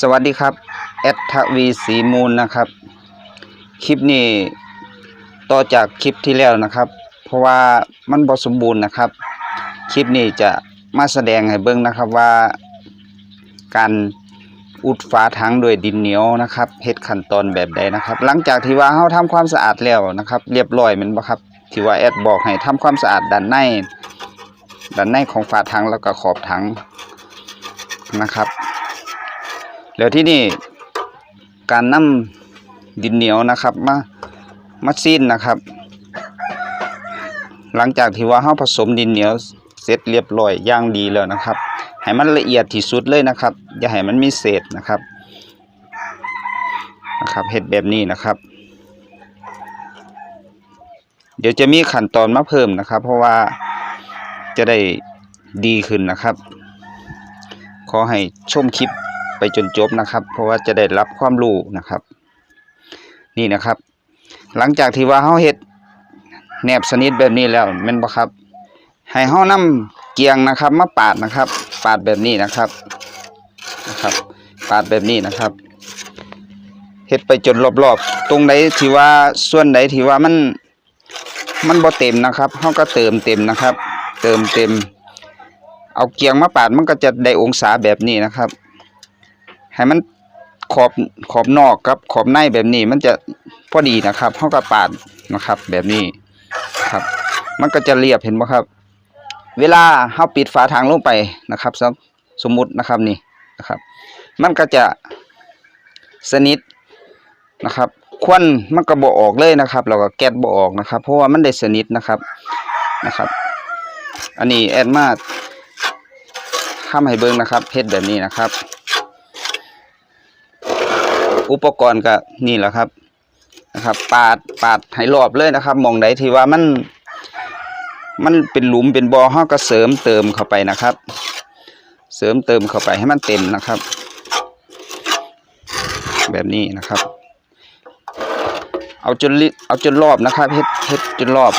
สวัสดีครับแอดทวีสีมูลนะครับ คลิปนี้ต่อจากคลิปที่แล้วนะครับ เพราะว่ามันบสมบูรณ์นะครับ คลิปนี้จะมาแสดงให้เบิ่งนะครับว่า การอุดฝาถังด้วยดินเหนียวนะครับเฮ็ดขั้นตอนแบบใดนะครับ หลังจากที่ว่าเฮาทำความสะอาดแล้วนะครับ เรียบร้อยแมันบ่ครับที่ว่าแอดบอกให้ทำความสะอาดด้านในด้านในของฝาถังแล้วก็ขอบถังนะครับ แล้วที่นี่การนำดินเหนียวนะครับ มามาซีนนะครับ หลังจากที่ว่าเฮาผสมดินเหนียวเสร็จเรียบร้อยย่างดีแล้วนะครับ ให้มันละเอียดที่สุดเลยนะครับ อย่าให้มันมีเศษนะครับนะครับเฮ็ดแบบนี้นะครับ เดี๋ยวจะมีขั้นตอนมาเพิ่มนะครับ เพราะว่าจะได้ดีขึ้นนะครับ ขอให้ชมคลิป ไปจนจบนะครับ เพราะว่าจะได้รับความรู้นะครับ นี่นะครับ หลังจากที่ว่าเฮาเฮ็ดแนบสนิทแบบนี้แล้วแม่นบ่ครับ ให้เฮานํเกียงนะครับ มาปาดนะครับ ปาดแบบนี้นะครับนะครับ ปาดแบบนี้นะครับเฮ็ดไปจนรอบๆ ตรงไหนที่ว่าส่วนไหนที่ว่ามันมันบ่เต็มนะครับเฮาก็เติมเต็มนะครับ เติมเต็ม เอาเกียงมาปาดมันก็จะได้องศาแบบนี้นะครับ ให้มันขอบขอบนอกกับขอบในแบบนี้มันจะพอดีนะครับเฮาก็ปาดนะครับ แบบนี้ครับ มันก็จะเรียบเห็นบ่ครับ เวลาเฮาปิดฝาถังลงไปนะครับสมสมมุตินะครับนี่นะครับ มันก็จะสนิทนะครับควันมันก็บ่ออกเลยนะครับแล้วก็แก๊สบ่ออกนะครับ เพราะว่ามันได้สนิทนะครับนะครับ อันนี้แอดมาทำให้เบิ่งนะครับเฮ็ดแบบนี้นะครับ อุปกรณ์ก็นี่แหละครับนะครับ ปาดปาดให้รอบเลยนะครับมองใดที่ว่ามัน มันเป็นหลุมเป็นบ่อเฮาก็เสริมเติมเข้าไปนะครับ เสริมเติมเข้าไปให้มันเต็มนะครับ แบบนี้นะครับ เอาจนลิเอาจนรอบนะครับเฮ็ดเฮ็ดจนรอบ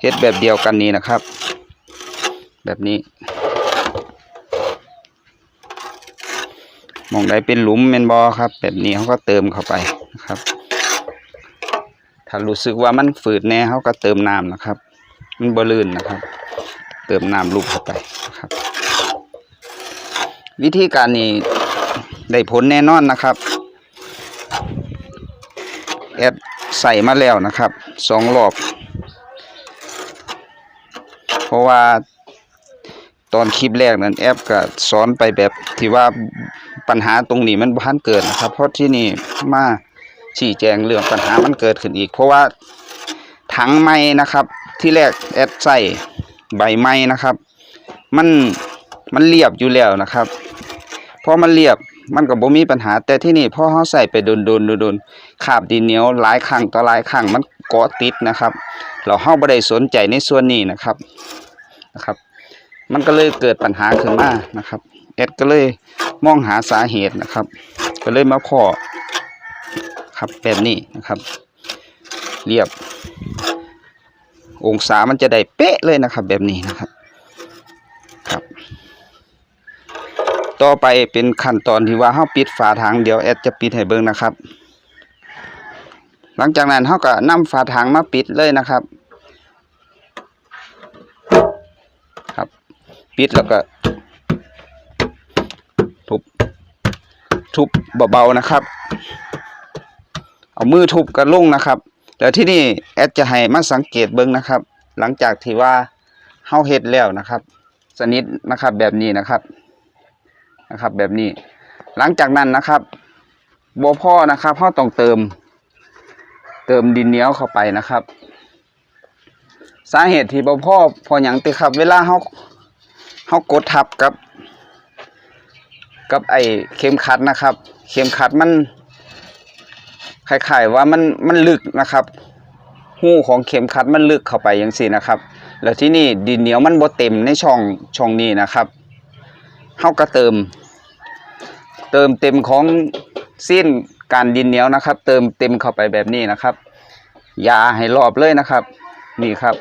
เฮ็ดแบบเดียวกันนี้นะครับ แบบนี้ มองใดเป็นหลุมเป็นบ่อครับ แบบนี้เขาก็เติมเข้าไปนะครับ ถ้ารู้สึกว่ามันฝืดแน่เขาก็เติมน้ำนะครับ มันบลื่นนะครับ เติมน้ำลูกเข้าไปครับ วิธีการนี้ได้ผลแน่นอนนะครับแอดใส่มาแล้วนะครับสองรอบ เพราะว่า ตอนคลิปแรกนั้นแอปก็สอนไปแบบที่ว่าปัญหาตรงนี้มันบ่ทันเกิดนะครับ เพราะที่นี่มาชี้แจงเรื่องปัญหามันเกิดขึ้นอีก เพราะว่าถังไม้นะครับ ที่แรกแอดใส่ใบไม้นะครับ มันมันเรียบอยู่แล้วนะครับพอมันเรียบมันก็บ่มีปัญหา แต่ที่นี่พอเฮาใส่ไปโดนๆโดนๆคราบดินเหนียวหลายครั้งต่อหลายครั้งมันเกาะติดนะครับ เราเฮาบ่ได้สนใจในส่วนนี้นะครับนะครับ มันก็เลยเกิดปัญหาขึ้นมานะครับแอดก็เลยมองหาสาเหตุนะครับ ก็เลยมาพอครับแบบนี้นะครับ เรียบ องศามันจะได้เป๊ะเลยนะครับ แบบนี้นะครับครับ ต่อไปเป็นขั้นตอนที่ว่าเฮาปิดฝาถังเดี๋ยวแอดจะปิดให้เบิ่งนะครับ หลังจากนั้นเฮาก็นำฝาถังมาปิดเลยนะครับ ปิดแล้วก็ทุบทุบเบาๆนะครับ เอามือทุบกันลงนะครับแล้วที่นี่แอดจะให้มาสังเกตเบิ่งนะครับ หลังจากที่ว่าเฮาเฮ็ดแล้วนะครับ สนิทนะครับแบบนี้นะครับนะครับ แบบนี้ หลังจากนั้นนะครับบ่พอนะครับเฮาต้องเติม เติมดินเหนียวเข้าไปนะครับ สาเหตุที่บ่พอพอหยังติครับ เวลาเฮา เฮากดทับกับ กับไอ้เข็มขัดนะครับ เข็มขัดมันคล้ายๆว่ามันมันลึกนะครับ หูของเข็มขัดมันลึกเข้าไปอย่างสี่นะครับ แล้วที่นี่ดินเหนียวมันบ่เต็มในช่องช่องนี้นะครับเฮาก็เติม เติมเต็มของสิ้นการดินเหนียวนะครับ เติมเต็มเข้าไปแบบนี้นะครับอยาให้รอบเลยนะครับ นี่ครับ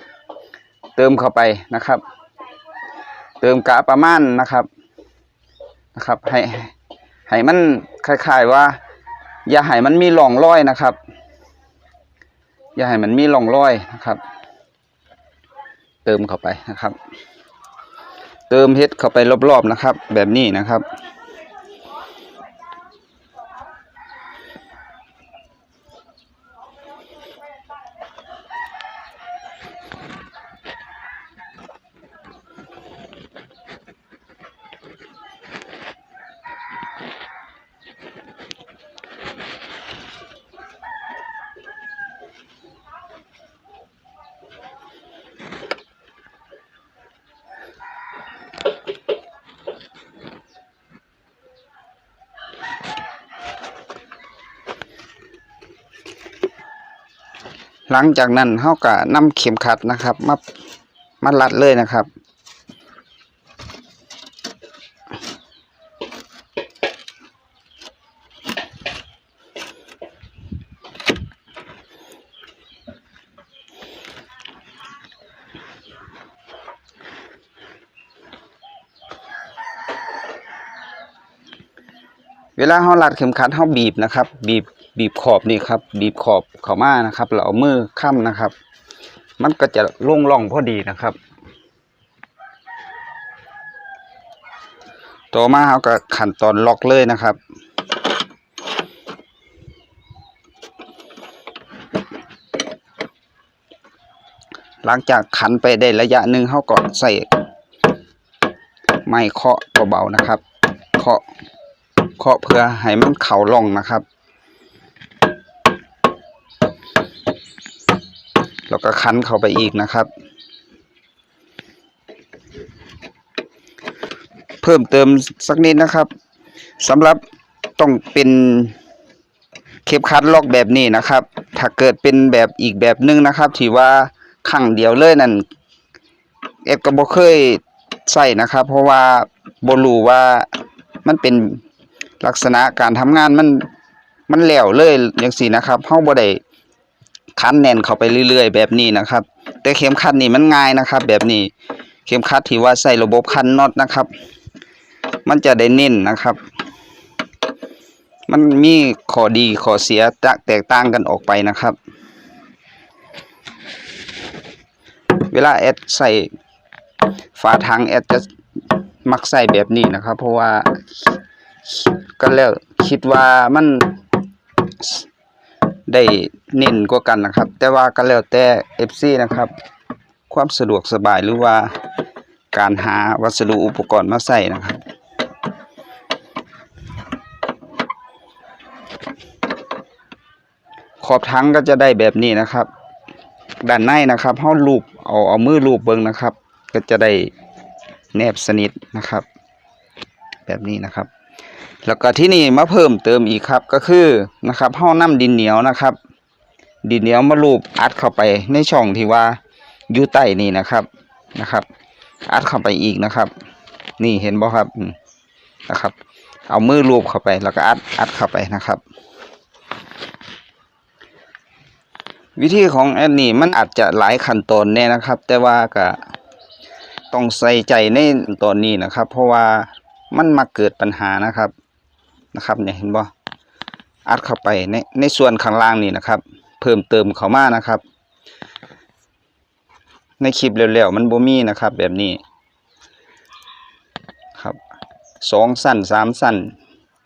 เติมเข้าไปนะครับ เติมกะประมาณนะครับนะครับ ให้ให้มันคล้ายๆว่า อย่าให้มันมีหล่องร้อยนะครับ อย่าให้มันมีหล่องร้อยนะครับ เติมเข้าไปนะครับ เติมเฮ็ดเข้าไปรอบๆนะครับ แบบนี้นะครับ หลังจากนั้นเฮาก็นำเข็มขัดนะครับมามารัดเลยนะครับ เวลาเฮารัดเข็มขัดเฮาบีบนะครับ บีบ บีบขอบนี่ครับ บีบขอบเข้ามานะครับแล้วเอามือค้ำนะครับ มันก็จะล่งร่องพอดีนะครับ ต่อมาเฮาก็ขั้นตอนล็อกเลยนะครับหลังจากขันไปได้ระยะหนึ่งเฮาก็ใส่ไม้เคาะเบาๆนะครับ เคาะเคาะเพื่อให้มันเข่าลงนะครับ แล้วก็คั้นเข้าไปอีกนะครับ เพิ่มเติมสักนิดนะครับสำหรับต้องเป็นเข็มขัดล็อกแบบนี้นะครับ ถ้าเกิดเป็นแบบอีกแบบหนึงนะครับที่ว่าข้างเดียวเลยนั่นเอ็ดก็บ่เคยใส่นะครับ เพราะว่าบ่รู้ว่ามันเป็นลักษณะการทำงานมันมันแล้วเลยอย่างสี่นะครับเฮาบ่ได้ คันแน่นเข้าไปเรื่อย ๆ แบบนี้นะครับ แต่เข็มขัดนี่มันง่ายนะครับ แบบนี้เข็มขัดที่ว่าใส่ระบบคันน็อตนะครับ มันจะได้เน้นนะครับ มันมีข้อดีข้อเสียแตกต่างกันออกไปนะครับ เวลาแอดใส่ฝาถังแอดจะมักใส่แบบนี้นะครับ เพราะว่าก็แล้วคิดว่ามัน ได้เน้นกว่ากันนะครับ แต่ว่าก็แล้วแต่ FC นะครับ ความสะดวกสบายหรือว่าการหาวัสดุอุปกรณ์มาใส่นะครับขอบทั้งก็จะได้แบบนี้นะครับ ด้านในนะครับเฮาลูบเอาเอามือลูบเบิ่งนะครับ ก็จะได้แนบสนิทนะครับ แบบนี้นะครับ แล้วก็ที่นี่มาเพิ่มเติมอีกครับก็คือนะครับเฮานํดินเหนียวนะครับ ดินเหนียวมาลูบอัดเข้าไปในช่องที่ว่าอยู่ใต้นี่นะครับนะครับ อัดเข้าไปอีกนะครับ นี่เห็นบ่ครับนะครับ เอามือลูบเข้าไปแล้วก็อัดอัดเข้าไปนะครับ วิธีของแอนนี่มันอาจจะหลายขั้นตอนแน่นะครับ แต่ว่าก็ต้องใส่ใจในตอนนี้นะครับ เพราะว่า มันมาเกิดปัญหานะครับนะครับเนี่ยเห็นบ่อัดเข้าไปในในส่วนข้างล่างนี่นะครับ เพิ่มเติมเข้ามานะครับ ในคลิปเร็วๆมันบ่มีนะครับ แบบนี้ครับสองสั้นสามสั้น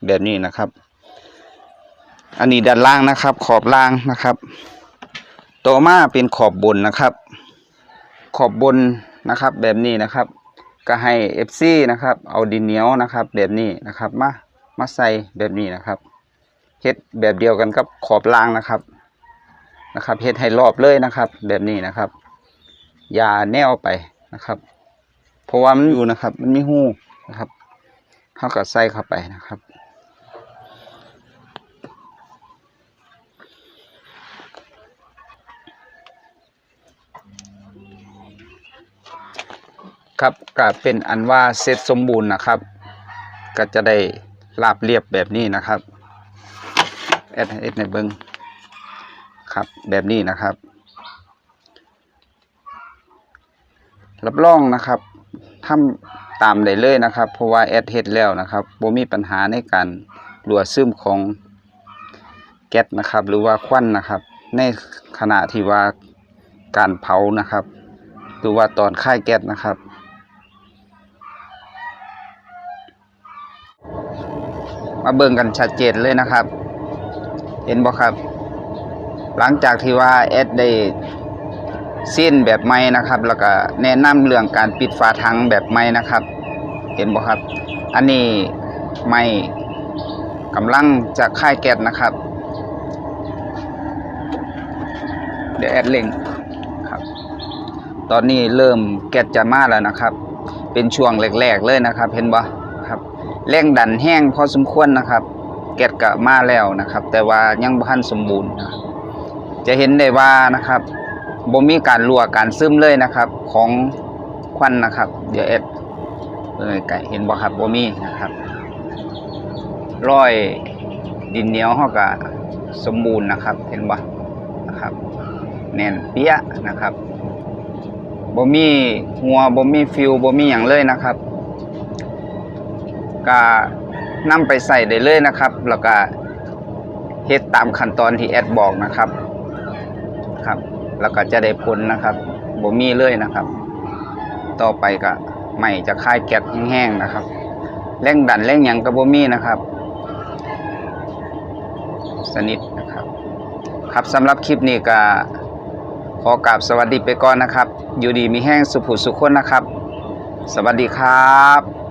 แบบนี้นะครับ อันนี้ด้านล่างนะครับ ขอบล่างนะครับ ต่อมาเป็นขอบบนนะครับ ขอบบนนะครับ แบบนี้นะครับ ก็ให้ FC นะครับเอาดินเหนียวนะครับแบบนี้นะครับมามาใส่แบบนี้นะครับเฮ็ดแบบเดียวกันกับขอบล่างนะครับนะครับเฮ็ดให้รอบเลยนะครับ แบบนี้นะครับ อย่าแนวไปนะครับ เพราะว่ามันอยู่นะครับ มันมีหูนะครับเขาก็ใส่เข้าไปนะครับ ครับก็เป็นอันว่าเสร็จสมบูรณ์นะครับ ก็จะได้ราบเรียบแบบนี้นะครับแอดเอ็ดในเบิงครับแบบนี้นะครับรับรองนะครับทำตามได้เลยนะครับ เพราะว่าแอดเฮ็ดแล้วนะครับบ่มีปัญหาในการรั่วซึมของแก๊สนะครับ หรือว่าควันนะครับ ในขณะที่ว่าการเผานะครับ หรือว่าตอนค่ายแก๊สนะครับ มาเบิ่งกันชัดเจนเลยนะครับ เห็นบ่ครับ หลังจากที่ว่าแอดได้สิ้นแบบใหม่นะครับ แล้วก็แนะนำเรื่องการปิดฝาถังแบบใหม่นะครับ เห็นบ่ครับ อันนี้ไม่กำลังจะค่ายแก๊สนะครับ เดี๋ยวแอดเล่งครับ ตอนนี้เริ่มแก๊สจะมาแล้วนะครับ เป็นช่วงแรกๆเลยนะครับ เห็นบ่ แรงดันแห้งพอสมควรนะครับ แก๊สก็มาแล้วนะครับ แต่ว่ายังบ่ทันสมบูรณ์นะจะเห็นได้ว่านะครับบ่มีการรั่วการซึมเลยนะครับ ของควันนะครับ เดี๋ยวแอดเอ่ยไก่เห็นบ่ครับบ่มีนะครับร้อยดินเหนียวเฮาก็สมบูรณ์นะครับ เห็นบ่นะครับ แน่นเปี้ยนะครับบ่มีหัวบ่มีฟิวบ่มีหยังเลยนะครับ ก็นำไปใส่ได้เลยนะครับ แล้วก็เฮ็ดตามขั้นตอนที่แอดบอกนะครับ ครับ แล้วก็จะได้ผลนะครับบ่มีเลยนะครับ ต่อไปก็ไม่จะคายแก๊สแห้งๆนะครับแรงดันแรงหยังก็บ่มีนะครับ สนิทนะครับ ครับสำหรับคลิปนี้ก็ขอกราบสวัสดีไปก่อนนะครับ อยู่ดีมีแห้งสุผุสุขคนนะครับ สวัสดีครับ